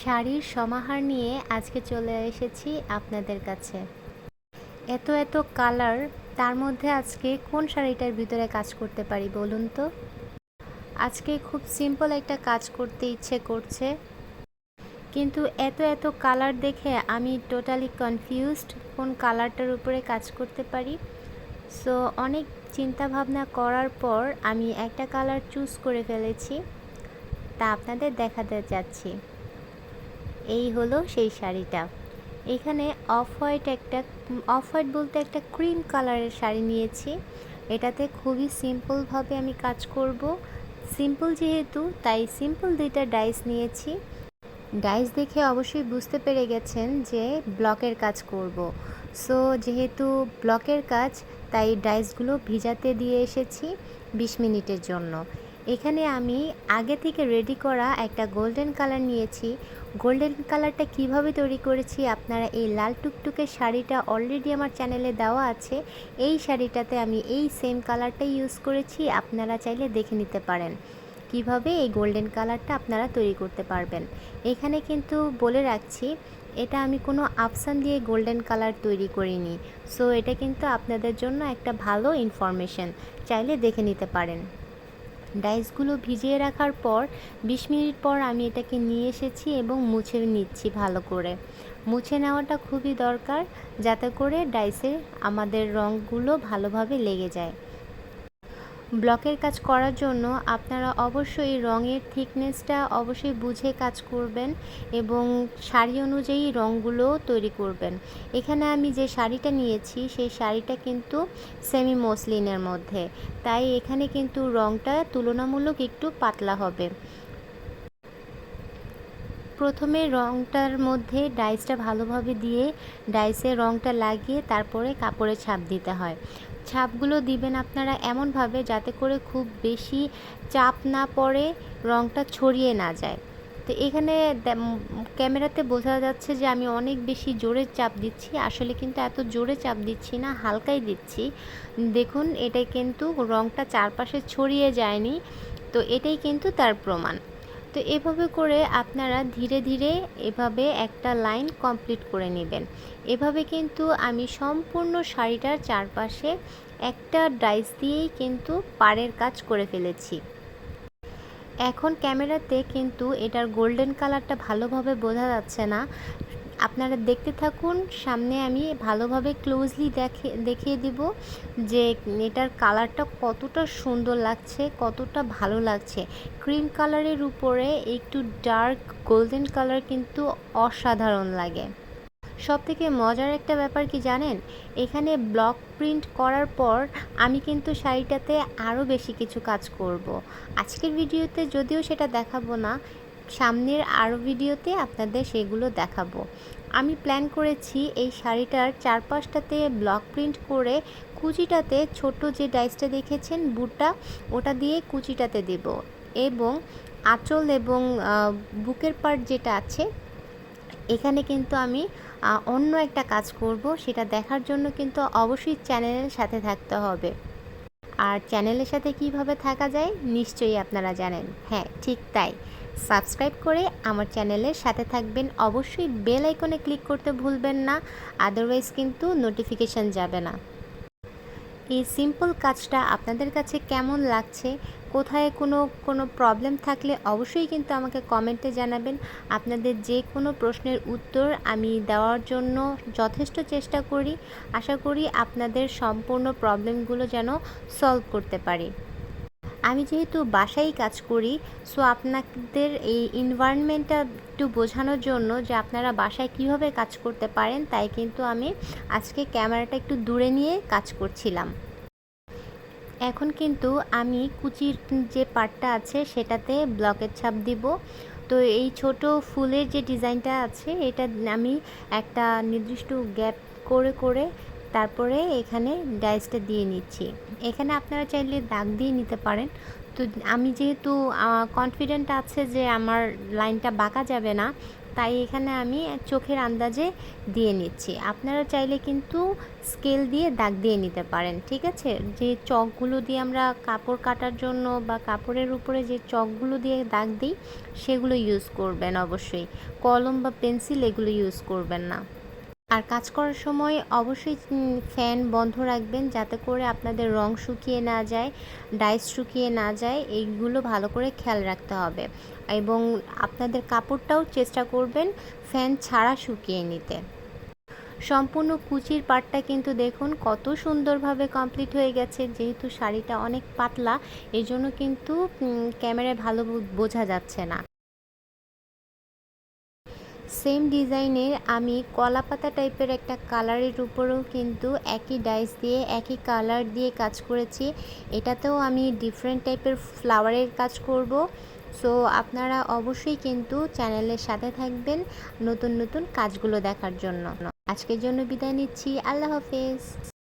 শাড়ির সমাহার নিয়ে আজকে চলে এসেছি আপনাদের কাছে। এত এত কালার, তার মধ্যে আজকে কোন শাড়িটার ভিতরে কাজ করতে পারি বলুন তো? আজকে খুব সিম্পল একটা কাজ করতে ইচ্ছে করছে। কিন্তু এত এত কালার দেখে আমি টোটালি কনফিউজড কোন কালারটার উপরে কাজ করতে পারি। সো অনেক চিন্তা ভাবনা করার পর আমি একটা কালার চুজ করে ফেলেছি। তা আপনাদের দেখাতে যাচ্ছি। এই হলো সেই শাড়িটা। এখানে অফ হোয়াইট একটা অফ হোয়াইট বলতে একটা ক্রিম কালারের শাড়ি নিয়েছি। এটাতে খুবই সিম্পলভাবে আমি কাজ করব। সিম্পল যেহেতু, তাই সিম্পল দুইটা ডাইস নিয়েছি। ডাইস দেখে অবশ্যই বুঝতে পেরে গেছেন যে ব্লকের কাজ করব। সো, যেহেতু ব্লকের কাজ, তাই ডাইসগুলো ভিজাতে দিয়ে এসেছি বিশ মিনিটের জন্য। এখানে আমি আগে থেকে রেডি করা একটা গোল্ডেন কালার নিয়েছি। গোল্ডেন কালারটা কীভাবে তৈরি করেছি আপনারা এই লাল টুকটুকে শাড়িটা অলরেডি আমার চ্যানেলে দেওয়া আছে। এই শাড়িটাতে আমি এই সেম কালারটাই ইউজ করেছি, আপনারা চাইলে দেখে নিতে পারেন। কীভাবে এই গোল্ডেন কালারটা আপনারা তৈরি করতে পারবেন। এখানে কিন্তু বলে রাখছি, এটা আমি কোনো আফসান দিয়ে গোল্ডেন কালার তৈরি করিনি। সো এটা কিন্তু আপনাদের জন্য একটা ভালো ইনফরমেশন চাইলে দেখে নিতে পারেন। ডাইসগুলো ভিজিয়ে রাখার পর বিশ মিনিট পর আমি এটাকে নিয়ে এসেছি এবং মুছে নিচ্ছি ভালো করে। মুছে নেওয়াটা খুবই দরকার যাতে করে ডাইসে আমাদের রঙগুলো ভালোভাবে লেগে যায়। ব্লকের কাজ করার জন্য আপনারা অবশ্যই রঙের থিকনেসটা অবশ্যই বুঝে কাজ করবেন এবং শাড়ি অনুযায়ী রঙগুলো তৈরি করবেন। এখানে আমি যে শাড়িটা নিয়েছি, সেই শাড়িটা কিন্তু সেমি মসলিনের মধ্যে। তাই এখানে কিন্তু রঙটা তুলনামূলক একটু পাতলা হবে। প্রথমে রঙটার মধ্যে ডাইসটা ভালোভাবে দিয়ে ডাইসের রঙটা লাগিয়ে তারপরে কাপড়ে ছাপ দিতে হয়। ছাপগুলো দিবেন আপনারা এমনভাবে যাতে করে খুব বেশি চাপ না পড়ে রঙটা ছড়িয়ে না যায়। তো এখানে ক্যামেরাতে বোঝা যাচ্ছে যে আমি অনেক বেশি জোরে চাপ দিচ্ছি। আসলে কিন্তু এত জোরে চাপ দিচ্ছি না, হালকাই দিচ্ছি। দেখুন, এটাই কিন্তু রঙটা চারপাশে ছড়িয়ে যায়নি। তো এটাই কিন্তু তার প্রমাণ। তো এভাবে করে আপনারা ধীরে ধীরে এভাবে একটা লাইন কমপ্লিট করে নেবেন। এভাবে কিন্তু আমি সম্পূর্ণ শাড়িটার চারপাশে একটা ডাইস দিয়েই কিন্তু পাড়ের কাজ করে ফেলেছি। এখন ক্যামেরাতে কিন্তু এটার গোল্ডেন কালারটা ভালোভাবে বোঝা যাচ্ছে না। আপনারা দেখতে থাকুন, সামনে আমি ভালোভাবে ক্লোজলি দেখে, দেখিয়ে দিব যে এটার কালারটা কতটা সুন্দর লাগছে, কতটা ভালো লাগছে। ক্রিম কালারের উপরে একটু ডার্ক গোল্ডেন কালার কিন্তু অসাধারণ লাগে। সব থেকে মজার একটা ব্যাপার কি জানেন? এখানে ব্লক প্রিন্ট করার পর আমি কিন্তু শাড়িটাতে আরও বেশি কিছু কাজ করব। আজকের ভিডিওতে যদিও সেটা দেখাবো না সামনের আরও ভিডিওতে আপনাদের সেগুলো দেখাবো। আমি প্ল্যান করেছি এই শাড়িটার চারপাশটাতে ব্লক প্রিন্ট করে কুচিটাতে ছোট যে ডাইসটা দেখেছেন, বুটটা, ওটা দিয়ে কুচিটাতে দেব এবং আঁচল এবং বুকের পার্ট যেটা আছে, এখানে কিন্তু আমি অন্য একটা কাজ করব। সেটা দেখার জন্য কিন্তু অবশ্যই চ্যানেলের সাথে থাকতে হবে। আর চ্যানেলের সাথে কীভাবে থাকা যায় নিশ্চয়ই আপনারা জানেন। হ্যাঁ ঠিক তাই। সাবস্ক্রাইব করে আমার চ্যানেলের সাথে থাকবেন। অবশ্যই বেল আইকনে ক্লিক করতে ভুলবেন না। আদারওয়াইজ কিন্তু নোটিফিকেশান যাবে না। এই সিম্পল কাজটা আপনাদের কাছে কেমন লাগছে? কোথায় কোনো কোনো প্রবলেম থাকলে অবশ্যই কিন্তু আমাকে কমেন্টে জানাবেন। আপনাদের যে কোনো প্রশ্নের উত্তর আমি দেওয়ার জন্য যথেষ্ট চেষ্টা করি। আশা করি আপনাদের সম্পূর্ণ প্রবলেমগুলো যেন সলভ করতে পারি। আমি যেহেতু বাসায় কাজ করি সো আপনাদের এই এনভায়রনমেন্টটা একটু বোঝানোর জন্য যে আপনারা বাসায় কীভাবে কাজ করতে পারেন, তাই কিন্তু আমি আজকে ক্যামেরাটা একটু দূরে নিয়ে কাজ করছিলাম। এখন কিন্তু আমি কুচির যে পার্টটা আছে, সেটাতে ব্লকের ছাপ দিব। তো এই ছোট ফুলের যে ডিজাইনটা আছে, এটা আমি একটা নির্দিষ্ট গ্যাপ করে করে তারপরে এখানে ডাইসটা দিয়ে নিচ্ছি। এখানে আপনারা চাইলে দাগ দিয়ে নিতে পারেন। তো আমি যেহেতু কনফিডেন্ট আছে যে আমার লাইনটা বাঁকা যাবে না, তাই এখানে আমি চোখের আন্দাজে দিয়ে নিচ্ছি। আপনারা চাইলে কিন্তু স্কেল দিয়ে দাগ দিয়ে নিতে পারেন, ঠিক আছে? যে চকগুলো দিয়ে আমরা কাপড় কাটার জন্য বা কাপড়ের উপরে যে চকগুলো দিয়ে দাগ দিই, সেগুলো ইউজ করবেন অবশ্যই। কলম বা পেন্সিল এগুলো ইউজ করবেন না। আর কাজ করার সময় অবশ্যই ফ্যান বন্ধ রাখবেন যাতে করে আপনাদের রং শুকিয়ে না যায়, ডাইস শুকিয়ে না যায়, এইগুলো ভালো করে খেয়াল রাখতে হবে। এবং আপনাদের কাপড়টাও চেষ্টা করবেন ফ্যান ছাড়া শুকিয়ে নিতে। সম্পূর্ণ কুচির পাটটা কিন্তু দেখুন কত সুন্দরভাবে কমপ্লিট হয়ে গেছে, যেহেতু শাড়িটা অনেক পাতলা এই জন্য কিন্তু ক্যামেরায় ভালো বোঝা যাচ্ছে না। সেম ডিজাইনের, আমি কলা পাতা টাইপের একটা কালারের উপরেও কিন্তু একই ডাইস দিয়ে, একই কালার দিয়ে কাজ করেছি। এটাতেও আমি ডিফারেন্ট টাইপের ফ্লাওয়ারের কাজ করব। সো আপনারা অবশ্যই কিন্তু চ্যানেলের সাথে থাকবেন নতুন নতুন কাজগুলো দেখার জন্য। আজকের জন্য বিদায় নিচ্ছি। আল্লাহ হাফেজ।